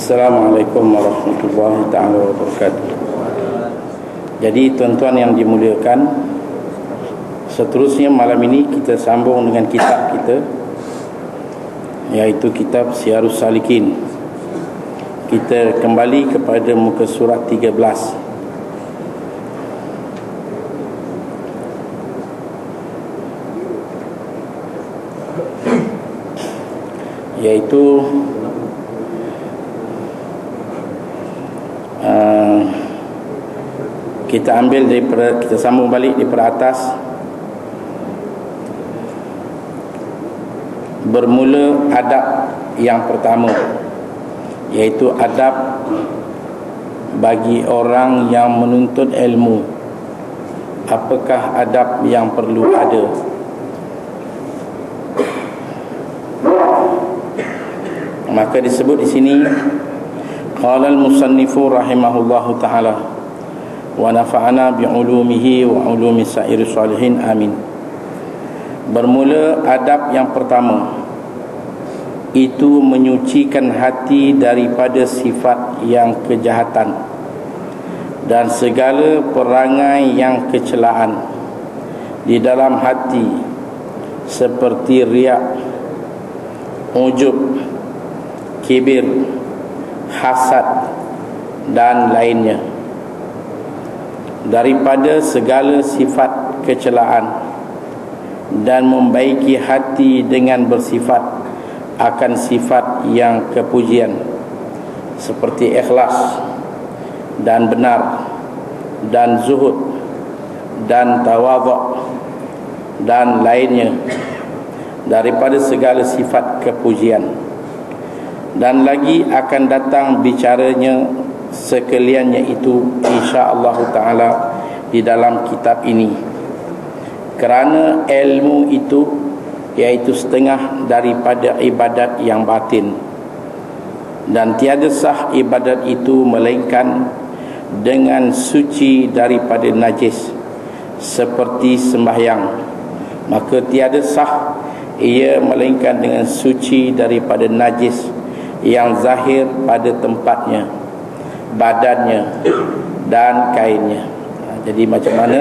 Assalamualaikum warahmatullahi taala wabarakatuh. Jadi tuan-tuan yang dimuliakan, seterusnya malam ini kita sambung dengan kitab kita yaitu kitab Syiarus Salikin. Kita kembali kepada muka surat 13. Yaitu uh, kita ambil dari kita sambung balik di atas bermula adab yang pertama yaitu adab bagi orang yang menuntut ilmu. Apakah adab yang perlu ada? Maka disebut di sini rahimahullahu taala wa nafa'ana bi ulumihi wa ulumi sa'ir salihin amin bermula adab yang pertama itu menyucikan hati daripada sifat yang kejahatan dan segala perangai yang kecelaan di dalam hati seperti riak ujub kibir hasad dan lainnya. Daripada segala sifat kecelaan dan membaiki hati dengan bersifat akan sifat yang kepujian seperti ikhlas dan benar dan zuhud dan tawaduk dan lainnya. Daripada segala sifat kepujian dan lagi akan datang bicaranya sekaliannya itu insya-Allah taala di dalam kitab ini. Kerana ilmu itu iaitu setengah daripada ibadat yang batin. Dan tiada sah ibadat itu melainkan dengan suci daripada najis seperti sembahyang. Maka tiada sah ia melainkan dengan suci daripada najis yang zahir pada tempatnya badannya dan kainnya. Ha, jadi macam mana?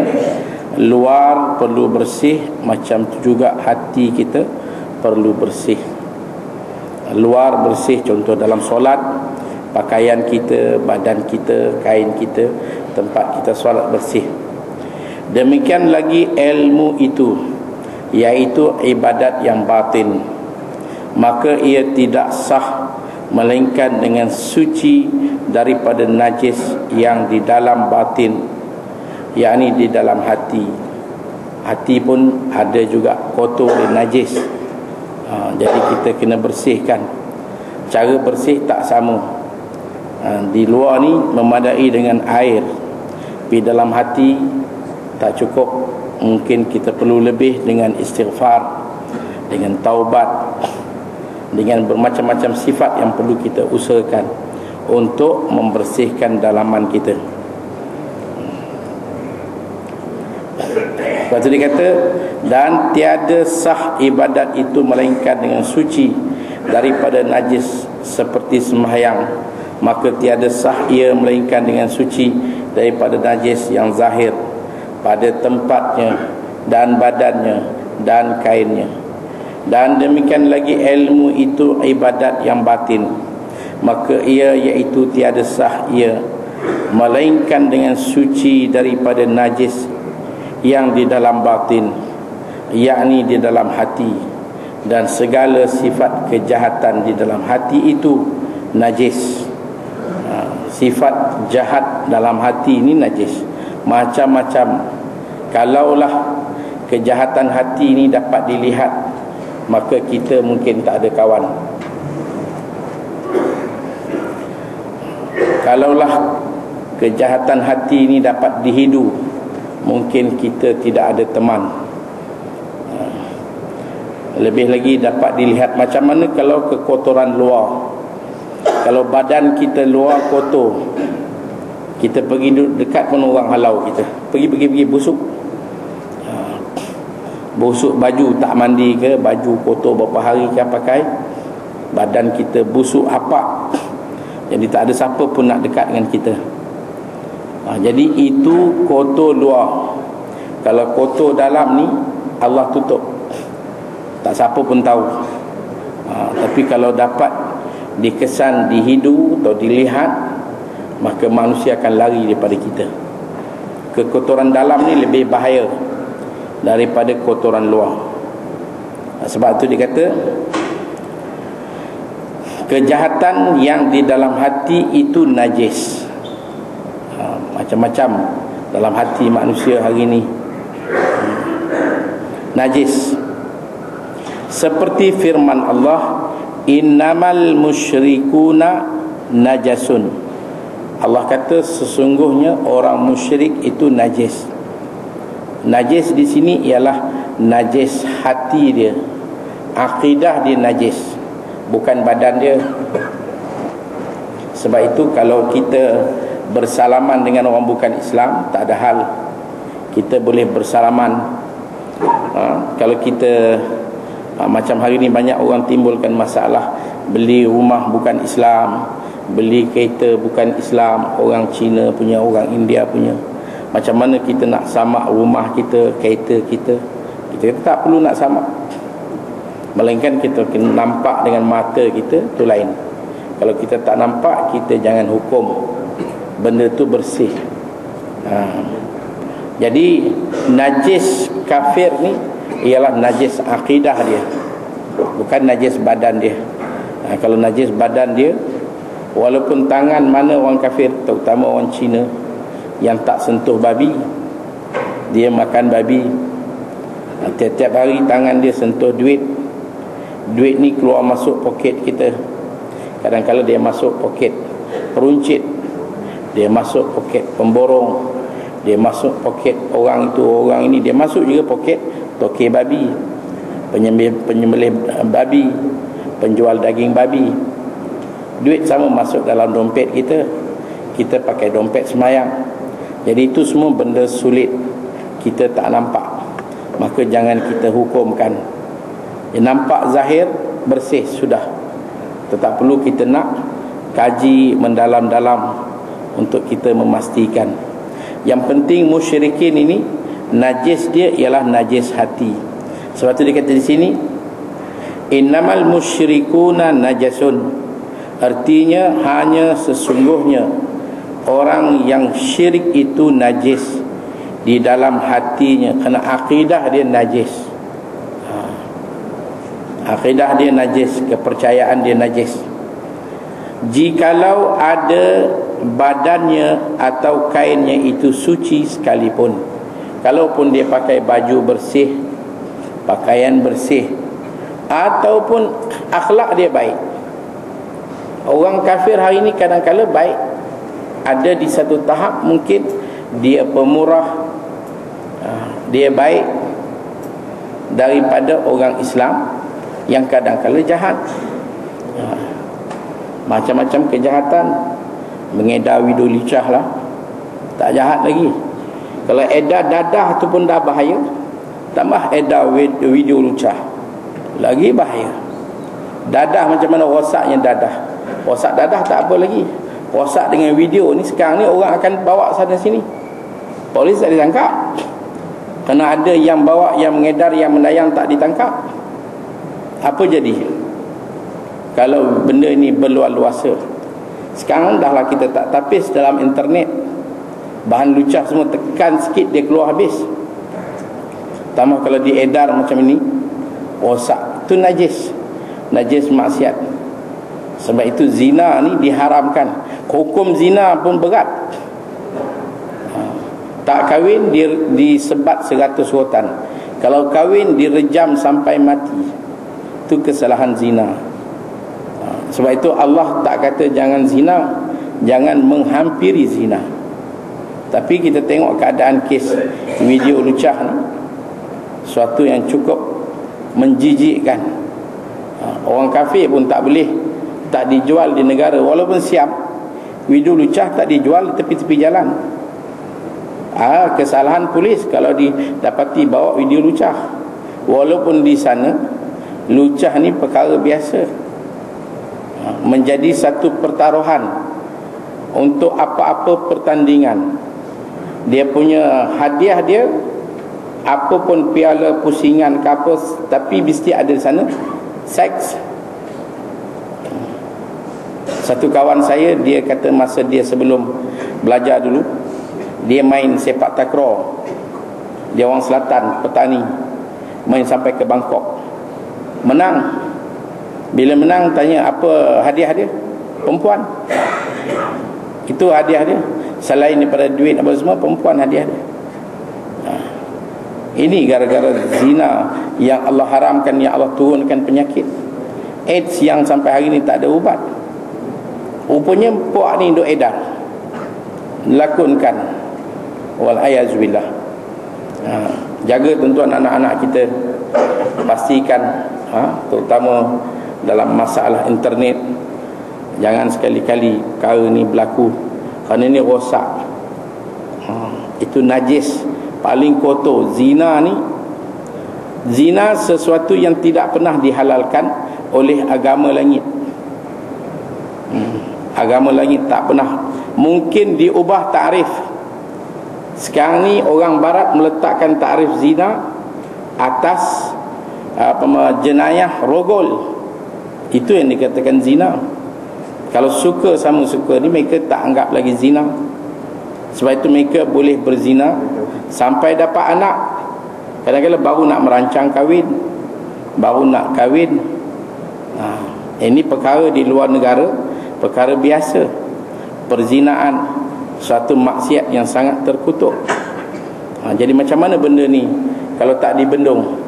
Luar perlu bersih macam juga hati kita perlu bersih. Luar bersih contoh dalam solat pakaian kita badan kita kain kita tempat kita solat bersih. Demikian lagi ilmu itu iaitu ibadat yang batin. Maka ia tidak sah melainkan dengan suci daripada najis yang di dalam batin yakni di dalam hati. Hati pun ada juga kotor dan najis. Ha, jadi kita kena bersihkan. Cara bersih tak sama. Ha, di luar ni memadai dengan air. Tapi dalam hati tak cukup. Mungkin kita perlu lebih dengan istighfar dengan taubat dengan bermacam-macam sifat yang perlu kita usahakan untuk membersihkan dalaman kita. Lepas itu dia kata Dan tiada sah ibadat itu Melainkan dengan suci Daripada najis seperti sembahyang Maka tiada sah ia Melainkan dengan suci Daripada najis yang zahir Pada tempatnya Dan badannya Dan kainnya dan demikian lagi ilmu itu ibadat yang batin. Maka ia iaitu tiada sah ia melainkan dengan suci daripada najis yang di dalam batin yakni di dalam hati. Dan segala sifat kejahatan di dalam hati itu najis. Ha, sifat jahat dalam hati ini najis. Macam-macam. Kalaulah kejahatan hati ini dapat dilihat maka kita mungkin tak ada kawan. Kalaulah kejahatan hati ini dapat dihidu mungkin kita tidak ada teman. Lebih lagi dapat dilihat macam mana kalau kekotoran luar. Kalau badan kita luar kotor kita pergi dekat pun orang halau kita. Pergi-pergi-pergi busuk busuk baju tak mandi ke baju kotor berapa hari kita pakai badan kita busuk apa jadi tak ada siapa pun nak dekat dengan kita. Ha, jadi itu kotor luar. Kalau kotor dalam ni Allah tutup. Tak siapa pun tahu. Ha, tapi kalau dapat dikesan di hidu atau dilihat maka manusia akan lari daripada kita. Kekotoran dalam ni lebih bahaya daripada kotoran luar. Sebab tu dia kata kejahatan yang di dalam hati itu najis. Ha, macam-macam dalam hati manusia hari ini hmm. najis. Seperti firman Allah innamal musyrikuna najasun. Allah kata sesungguhnya orang musyrik itu najis najis di sini ialah najis hati dia. Akidah dia najis bukan badan dia. Sebab itu kalau kita bersalaman dengan orang bukan Islam tak ada hal. Kita boleh bersalaman. Ha? kalau kita ha, macam hari ni banyak orang timbulkan masalah beli rumah bukan Islam beli kereta bukan Islam orang Cina punya orang India punya macam mana kita nak samak rumah kita kereta kita? Kita tak perlu nak samak. Melainkan kita kena nampak dengan mata kita tu lain. Kalau kita tak nampak kita jangan hukum. Benda tu bersih. Ha. Jadi najis kafir ni Ialah najis akidah dia. Bukan najis badan dia. Ha, Kalau najis badan dia Walaupun tangan mana orang kafir Terutama orang Cina Yang tak sentuh babi Dia makan babi. Tiap-tiap hari tangan dia sentuh duit. Duit ni keluar masuk poket kita. Kadang-kadang dia masuk poket peruncit dia masuk poket pemborong dia masuk poket orang itu orang ini dia masuk juga poket toke babi penyembelih penyembelih babi penjual daging babi. Duit sama masuk dalam dompet kita. Kita pakai dompet semayang jadi itu semua benda sulit. Kita tak nampak. Maka jangan kita hukumkan. Yang nampak zahir bersih sudah. Tetap perlu kita nak kaji mendalam-dalam untuk kita memastikan. Yang penting musyrikin ini najis dia ialah najis hati. Sebab tu dia kata di sini innamal musyrikuna najasun. Artinya hanya sesungguhnya orang yang syirik itu najis. Di dalam hatinya. Kerana akidah dia najis. Akidah dia najis. Kepercayaan dia najis. Jikalau ada badannya atau kainnya itu suci sekalipun. Kalaupun dia pakai baju bersih Pakaian bersih Ataupun akhlak dia baik. Orang kafir hari ini kadang-kadang baik Ada di satu tahap mungkin Dia pemurah ah, Dia baik Daripada orang Islam yang kadang-kadang jahat. Ha. macam-macam kejahatan mengedar video licah lah. Tak jahat lagi. Kalau edar dadah tu pun dah bahaya tambah edar video lucah lagi bahaya. Dadah macam mana rosaknya dadah? Rosak dadah tak apa lagi rosak dengan video ni sekarang ni orang akan bawa sana sini. Polis tak ditangkap. Kerana ada yang bawa yang mengedar yang menayang tak ditangkap. Apa jadi? Kalau benda ini berluar luasa sekarang dahlah kita tak tapis dalam internet. Bahan lucah semua tekan sikit dia keluar habis. Tambah kalau diedar macam ini rosak. Tu najis. Najis maksiat. Sebab itu zina ni diharamkan hukum zina pun berat. Ha. tak kahwin disebat seratus rotan. Kalau kahwin direjam sampai mati. Itu kesalahan zina. Ha, sebab itu Allah tak kata jangan zina jangan menghampiri zina. Tapi kita tengok keadaan kes video lucah ni suatu yang cukup menjijikkan. Ha, orang kafir pun tak boleh tak dijual di negara. Walaupun siap video lucah tak dijual di tepi-tepi jalan. Ah kesalahan polis kalau didapati bawa video lucah. Walaupun di sana lucah ni perkara biasa. Menjadi satu pertaruhan untuk apa-apa pertandingan. Dia punya hadiah dia apa pun piala pusingan ke apa tapi mesti ada di sana seks satu kawan saya dia kata masa dia sebelum belajar dulu dia main sepak takraw dia orang selatan petani main sampai ke Bangkok. Menang. Bila menang tanya apa hadiah dia? Perempuan. Itu hadiah dia. Selain daripada duit apa semua perempuan hadiah dia. Ha. ini gara-gara zina yang Allah haramkan yang Allah turunkan penyakit. AIDS yang sampai hari ini tak ada ubat rupanya puak ni duk edar. Lakonkan. Walayazubillah ha. jaga tuan-tuan anak-anak kita. Pastikan ha, terutama dalam masalah internet jangan sekali-kali perkara ni berlaku. Kerana ni rosak. Ha, itu najis. Paling kotor zina ni. Zina sesuatu yang tidak pernah dihalalkan oleh agama langit agama langit tak pernah mungkin diubah tarif sekarang ni orang barat meletakkan tarif zina atas apa jenayah rogol. Itu yang dikatakan zina. Kalau suka sama suka ni mereka tak anggap lagi zina. Sebab itu mereka boleh berzina sampai dapat anak. Kadang-kadang baru nak merancang kahwin baru nak kahwin. Ha. ini perkara di luar negara perkara biasa. Perzinaan suatu maksiat yang sangat terkutuk. Ha. jadi macam mana benda ni? Kalau tak dibendung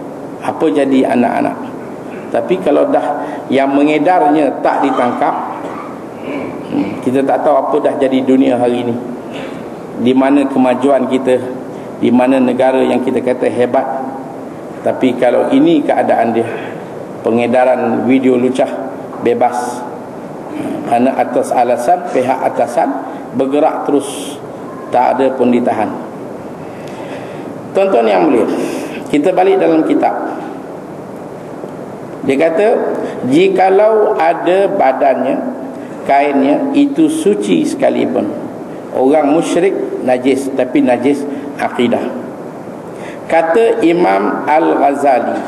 apa jadi anak-anak? Tapi kalau dah yang mengedarnya tak ditangkap hmm, kita tak tahu apa dah jadi dunia hari ini di mana kemajuan kita di mana negara yang kita kata hebat. Tapi kalau ini keadaan dia pengedaran video lucah bebas kerana atas alasan pihak atasan bergerak terus. Tak ada pun ditahan. Tuan-tuan yang mulia kita balik dalam kitab. Dia kata jikalau ada badannya kainnya itu suci sekalipun. Orang musyrik najis tapi najis akidah. Kata Imam Al-Ghazali.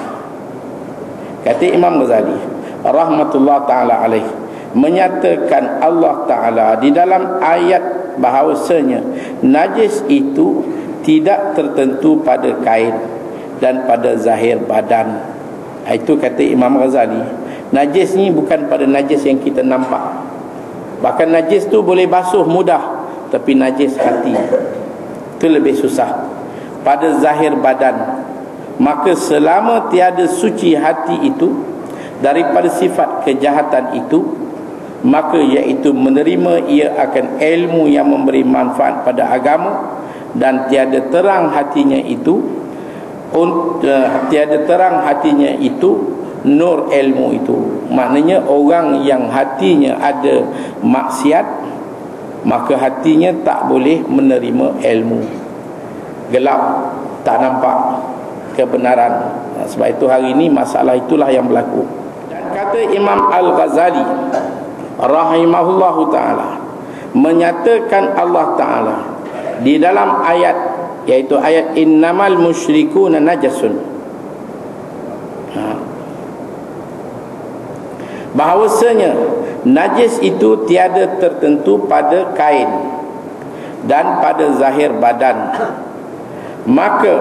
Kata Imam Ghazali rahmatullah taala alaih menyatakan Allah taala di dalam ayat bahawasanya najis itu tidak tertentu pada kain dan pada zahir badan. Itu kata Imam Ghazali. Najis ni bukan pada najis yang kita nampak. Bahkan najis tu boleh basuh mudah Tapi najis hati Itu lebih susah. Pada zahir badan. Maka selama tiada suci hati itu Daripada sifat kejahatan itu Maka iaitu menerima ia akan ilmu yang memberi manfaat pada agama Dan tiada terang hatinya itu uh, tiada terang hatinya itu nur ilmu itu. Maknanya orang yang hatinya ada maksiat maka hatinya tak boleh menerima ilmu. Gelap tak nampak kebenaran. Sebab itu hari ini masalah itulah yang berlaku. Dan kata Imam Al-Ghazali rahimahullahu taala. Menyatakan Allah taala di dalam ayat yaitu ayat innamal musyrikuna najasun. Ha. bahawasanya najis itu tiada tertentu pada kain dan pada zahir badan. Maka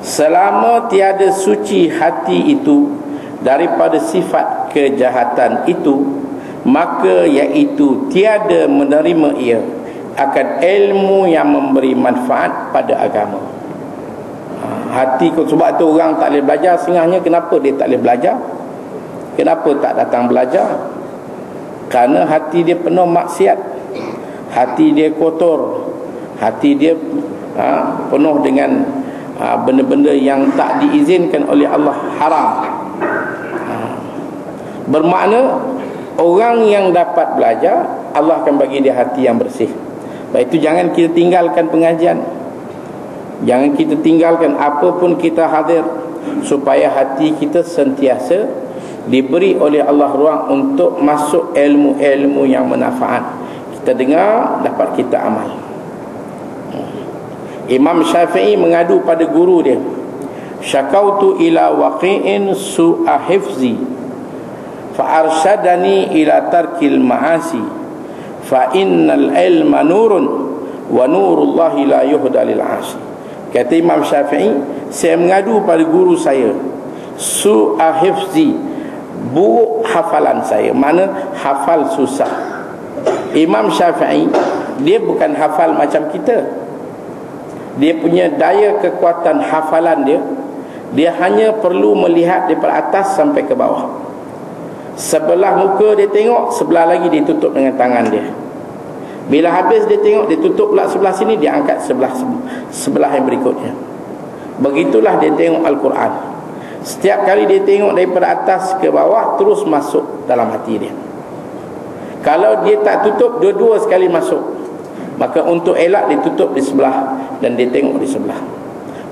selama tiada suci hati itu daripada sifat kejahatan itu maka iaitu tiada menerima ia akan ilmu yang memberi manfaat pada agama. Ha, hati kau sebab tu orang tak boleh belajar sengahnya kenapa dia tak boleh belajar? Kenapa tak datang belajar? Kerana hati dia penuh maksiat. Hati dia kotor. Hati dia ha, penuh dengan ha, benda-benda yang tak diizinkan oleh Allah haram. Ha, bermakna orang yang dapat belajar Allah akan bagi dia hati yang bersih. Sebab itu jangan kita tinggalkan pengajian. Jangan kita tinggalkan apapun kita hadir Supaya hati kita sentiasa diberi oleh Allah ruang untuk masuk ilmu-ilmu yang manfaat kita dengar dapat kita amal. Imam Syafi'i mengadu pada guru dia. Syakautu ila waqi'in su'a hifzi ila tarkil ma'asi fa innal ilma nurun wa nurullahi la lil 'asi kata Imam Syafi'i saya mengadu pada guru saya su'a hifzi. Buruk hafalan saya. Mana hafal susah. Imam Syafi'i dia bukan hafal macam kita. Dia punya daya kekuatan hafalan dia dia hanya perlu melihat daripada atas sampai ke bawah sebelah muka dia tengok sebelah lagi dia tutup dengan tangan dia. Bila habis dia tengok dia tutup pula sebelah sini dia angkat sebelah sebelah yang berikutnya. Begitulah dia tengok Al-Quran. Setiap kali dia tengok daripada atas ke bawah Terus masuk dalam hati dia. Kalau dia tak tutup Dua-dua sekali masuk. Maka untuk elak dia tutup di sebelah Dan dia tengok di sebelah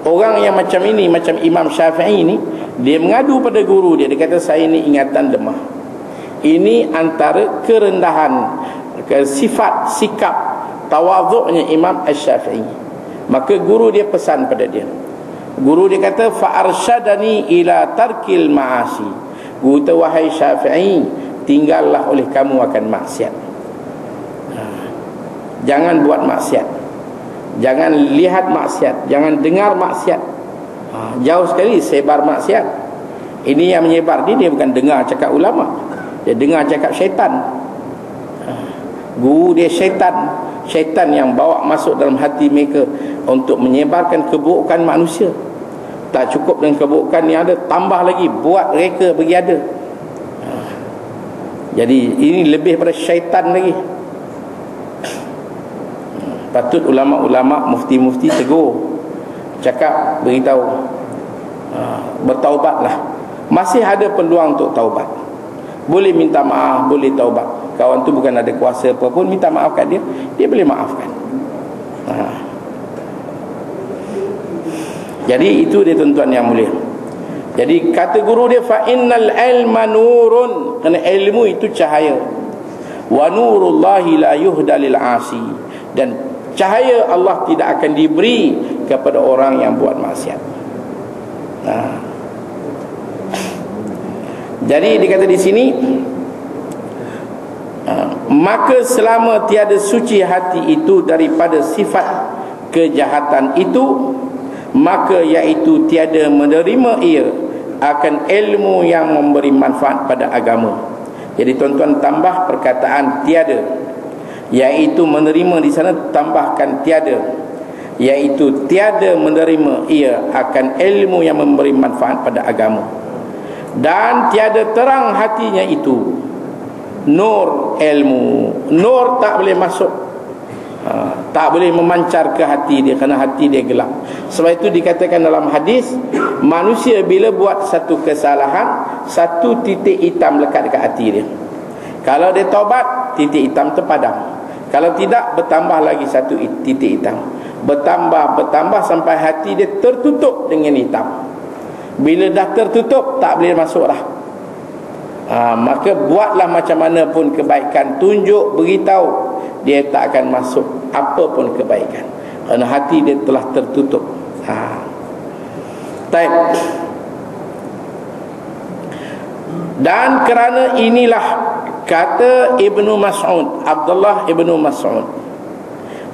Orang yang macam ini Macam Imam Syafi'i ini Dia mengadu pada guru dia Dia kata saya ini ingatan lemah Ini antara kerendahan ke Sifat, sikap Tawaduknya Imam Syafi'i Maka guru dia pesan pada dia Guru dia kata fa arsyadani ila tarkil ma'asi. Guru kata wahai Syafi'i, tinggallah oleh kamu akan maksiat. Ha. Jangan buat maksiat. Jangan lihat maksiat, jangan dengar maksiat. Ha. Jauh sekali sebar maksiat. Ini yang menyebar ni dia bukan dengar cakap ulama. Dia dengar cakap syaitan. Ha. Guru dia syaitan syaitan yang bawa masuk dalam hati mereka untuk menyebarkan keburukan manusia tak cukup dengan keburukan yang ada tambah lagi buat mereka bagi ada ha. jadi ini lebih pada syaitan lagi patut ulama-ulama mufti-mufti tegur cakap beritahu. Ha, bertaubatlah masih ada peluang untuk taubat. Boleh minta maaf boleh taubat. Kawan tu bukan ada kuasa apa pun minta maaf kat dia dia boleh maafkan. Ha. jadi itu dia tuan-tuan yang mulia. Jadi kata guru dia fa innal ilma nurun. Kerana ilmu itu cahaya. Wa nurullahi la yuhda lil asi. Dan cahaya Allah tidak akan diberi kepada orang yang buat maksiat. Ha. jadi dikata di sini maka selama tiada suci hati itu daripada sifat kejahatan itu maka iaitu tiada menerima ia akan ilmu yang memberi manfaat pada agama. Jadi tuan-tuan tambah perkataan tiada iaitu menerima di sana tambahkan tiada. Iaitu tiada menerima ia akan ilmu yang memberi manfaat pada agama. Dan tiada terang hatinya itu. Nur ilmu. Nur tak boleh masuk. Ha, tak boleh memancar ke hati dia kerana hati dia gelap. Sebab itu dikatakan dalam hadis manusia bila buat satu kesalahan satu titik hitam lekat dekat hati dia. Kalau dia taubat titik hitam terpadam kalau tidak bertambah lagi satu titik hitam. Bertambah bertambah sampai hati dia tertutup dengan hitam. Bila dah tertutup tak boleh masuk dah ha, maka buatlah macam mana pun kebaikan. Tunjuk beritahu. Dia tak akan masuk apa pun kebaikan. Kerana hati dia telah tertutup. Ha. Taib. Dan kerana inilah kata Ibnu Mas'ud Abdullah Ibnu Mas'ud.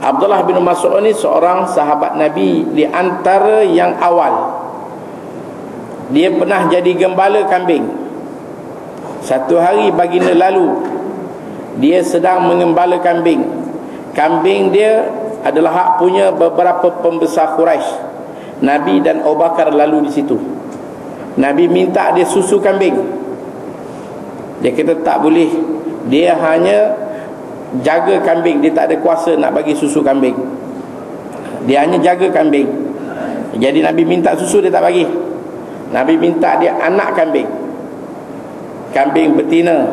Abdullah bin Mas'ud ni seorang sahabat Nabi di antara yang awal. Dia pernah jadi gembala kambing. Satu hari baginda lalu Dia sedang mengembala kambing. Kambing dia adalah hak punya beberapa pembesar Quraisy. Nabi dan Abu Bakar lalu di situ. Nabi minta dia susu kambing Dia kata tak boleh. Dia hanya jaga kambing. Dia tak ada kuasa nak bagi susu kambing. Dia hanya jaga kambing. Jadi Nabi minta susu dia tak bagi. Nabi minta dia anak kambing. Kambing betina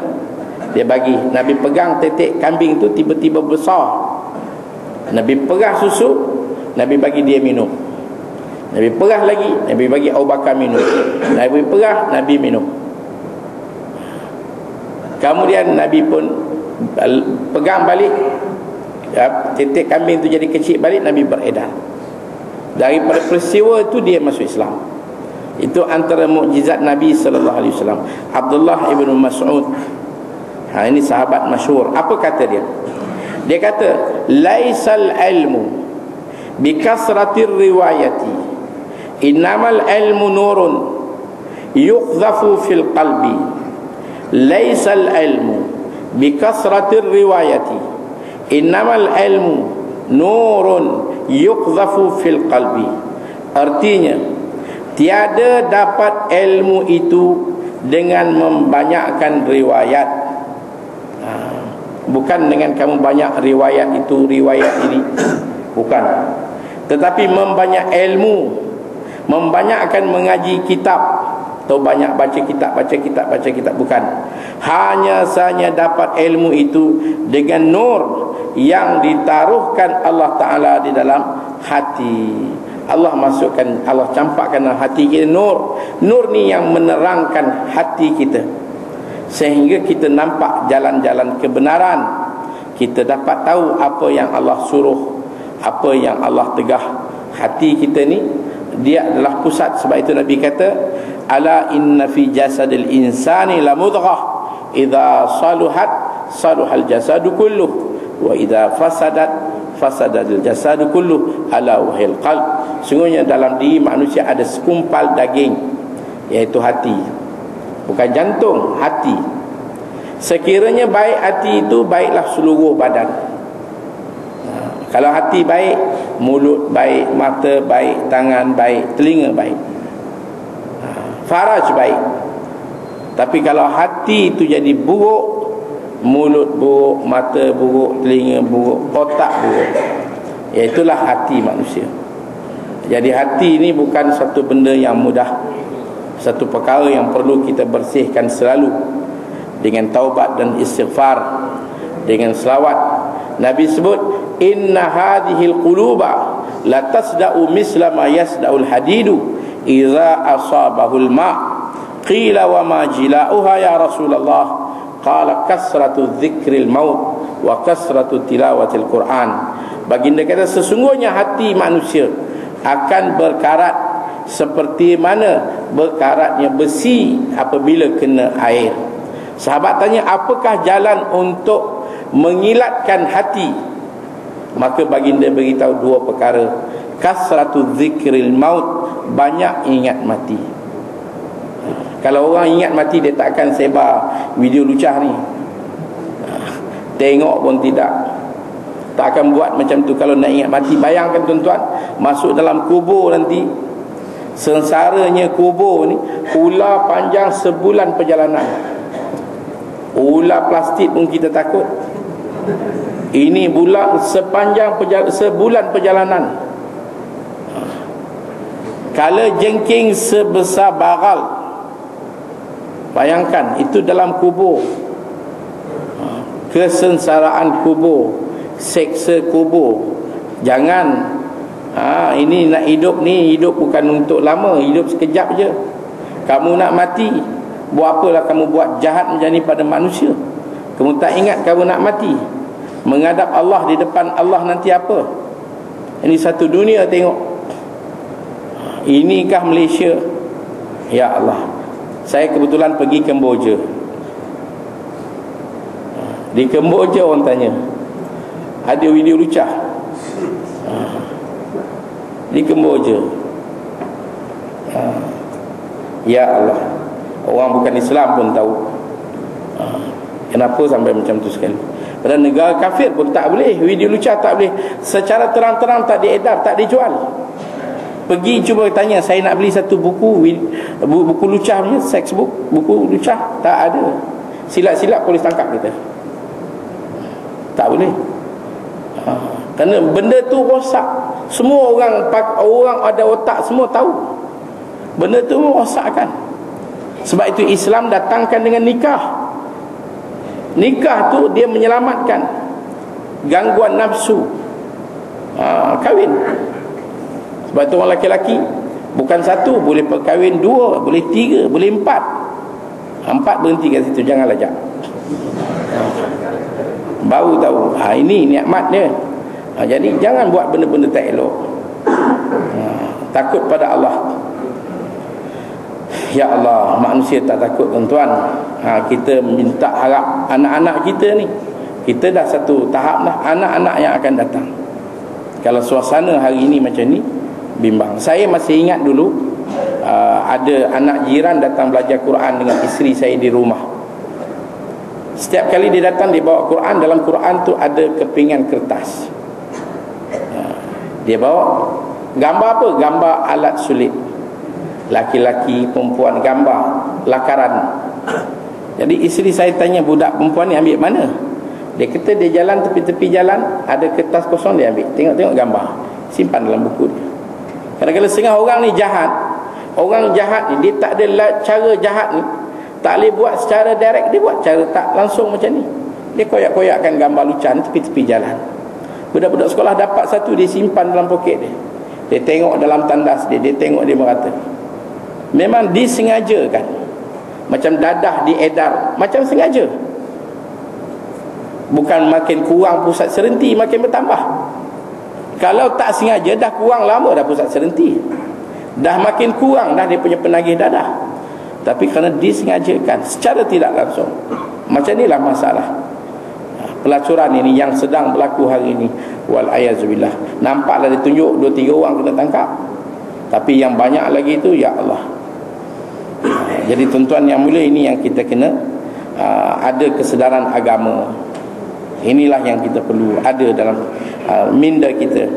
dia bagi. Nabi pegang tetek kambing tu tiba-tiba besar. Nabi perah susu Nabi bagi dia minum. Nabi perah lagi Nabi bagi Abu Bakar minum. Nabi perah Nabi minum kemudian Nabi pun pegang balik ya, titik kambing tu jadi kecil balik Nabi beredar. Daripada peristiwa itu dia masuk Islam. Itu antara mukjizat Nabi sallallahu alaihi wasallam. Abdullah ibn Mas'ud. Ha ini sahabat masyhur. Apa kata dia? Dia kata laisal ilmu bi kasratir riwayati. Innamal ilmu nurun yuqdhafu fil qalbi laisal ilmu bi kasratir riwayati. Innamal ilmu nurun yuqdhafu fil qalbi. Artinya tiada dapat ilmu itu dengan membanyakkan riwayat. Ha, bukan dengan kamu banyak riwayat itu riwayat ini. Bukan. Tetapi membanyak ilmu membanyakkan mengaji kitab atau banyak baca kitab baca kitab baca kitab. Bukan. Hanya saja dapat ilmu itu dengan nur yang ditaruhkan Allah taala di dalam hati. Allah masukkan Allah campakkan dalam hati kita nur. Nur ni yang menerangkan hati kita. Sehingga kita nampak jalan-jalan kebenaran. Kita dapat tahu apa yang Allah suruh apa yang Allah tegah. Hati kita ni dia adalah pusat. Sebab itu Nabi kata ala inna fi jasadil insani la mudghah. Idza saluhat saluhal jasadu kulluh. Wa idza fasadat fasadadil jasadu kullu ala wahil qalb. Sungguhnya dalam diri manusia ada sekumpal daging iaitu hati. Bukan jantung hati. Sekiranya baik hati itu baiklah seluruh badan. Kalau hati baik mulut baik mata baik tangan baik telinga baik faraj baik tapi kalau hati itu jadi buruk mulut buruk, mata buruk, telinga buruk, otak buruk. Iaitulah hati manusia. Jadi hati ini bukan satu benda yang mudah. Satu perkara yang perlu kita bersihkan selalu dengan taubat dan istighfar dengan selawat. Nabi sebut inna hadhil quluba la tasda'u misla ma yasda'ul hadidu idza asabahul ma qila wa ma jila'uha ya Rasulullah qala kasratu dzikril maut wa kasratu tilawatil quran. Baginda kata sesungguhnya hati manusia akan berkarat seperti mana berkaratnya besi apabila kena air. Sahabat tanya apakah jalan untuk mengilatkan hati? Maka baginda beritahu dua perkara. Kasratu dzikril maut banyak ingat mati kalau orang ingat mati dia tak akan sebar video lucah ni. Tengok pun tidak. Tak akan buat macam tu kalau nak ingat mati. Bayangkan tuan-tuan masuk dalam kubur nanti sensaranya kubur ni ular panjang sebulan perjalanan. Ular plastik pun kita takut. Ini bulan sepanjang perjalanan, sebulan perjalanan. Kalau jengking sebesar baral. Bayangkan itu dalam kubur. Ha, Kesensaraan kubur Seksa kubur. Jangan ha, Ini nak hidup ni Hidup bukan untuk lama Hidup sekejap je. Kamu nak mati Buat apalah kamu buat jahat macam ni pada manusia? Kamu tak ingat kamu nak mati? Menghadap Allah di depan Allah nanti apa? Ini satu dunia tengok Inikah Malaysia? Ya Allah. Saya kebetulan pergi Kemboja. Di Kemboja orang tanya. Ada video lucah? Di Kemboja. Ya Allah. Orang bukan Islam pun tahu. Kenapa sampai macam tu sekali? Padahal negara kafir pun tak boleh. Video lucah tak boleh. Secara terang-terang tak diedar Tak dijual Pergi cuba tanya Saya nak beli satu buku Buku lucah punya Sex book Buku lucah. Tak ada. Silap-silap polis tangkap kita. Tak boleh. Ha. Kerana benda tu rosak. Semua orang Orang ada otak Semua tahu. Benda tu merosakkan Sebab itu Islam datangkan dengan nikah. Nikah tu dia menyelamatkan Gangguan nafsu. Ha, Kahwin sebab tu orang lelaki Bukan satu Boleh perkahwin dua Boleh tiga Boleh empat. Empat berhenti kat situ Jangan lajak. Baru tahu ha, ini nikmat dia. Ha, jadi jangan buat benda-benda tak elok. Ha, takut pada Allah. Ya Allah manusia tak takut tuan-tuan. Ha, kita minta harap anak-anak kita ni. Kita dah satu tahap dah anak-anak yang akan datang. Kalau suasana hari ini macam ni bimbang. Saya masih ingat dulu uh, ada anak jiran datang belajar Quran dengan isteri saya di rumah. Setiap kali dia datang dia bawa Quran. Dalam Quran tu ada kepingan kertas. Uh, dia bawa gambar apa? gambar alat sulit. Laki-laki perempuan gambar lakaran. Jadi isteri saya tanya budak perempuan ni ambil mana? Dia kata dia jalan tepi-tepi jalan Ada kertas kosong dia ambil. Tengok-tengok gambar. Simpan dalam buku dia Kadang-kadang setengah orang ni jahat. Orang jahat ni Dia tak ada cara jahat ni. Tak boleh buat secara direct Dia buat cara tak langsung macam ni. Dia koyak-koyakkan gambar lucan Tepi-tepi jalan. Budak-budak sekolah dapat satu Dia simpan dalam poket dia. Dia tengok dalam tandas dia Dia tengok dia merata. Memang disengajakan. Macam dadah diedar Macam sengaja. Bukan makin kurang pusat serenti makin bertambah kalau tak sengaja dah kurang lama dah pusat serenti. Dah makin kurang dah dia punya penagih dadah. Tapi kerana disengajakan secara tidak langsung. Macam inilah masalah. Pelacuran ini yang sedang berlaku hari ini. Wal ayazubillah. Nampaklah ditunjuk dua tiga orang kena tangkap. Tapi yang banyak lagi itu ya Allah. Jadi tuan-tuan yang mulia ini yang kita kena uh, ada kesedaran agama Inilah yang kita perlu ada dalam uh, minda kita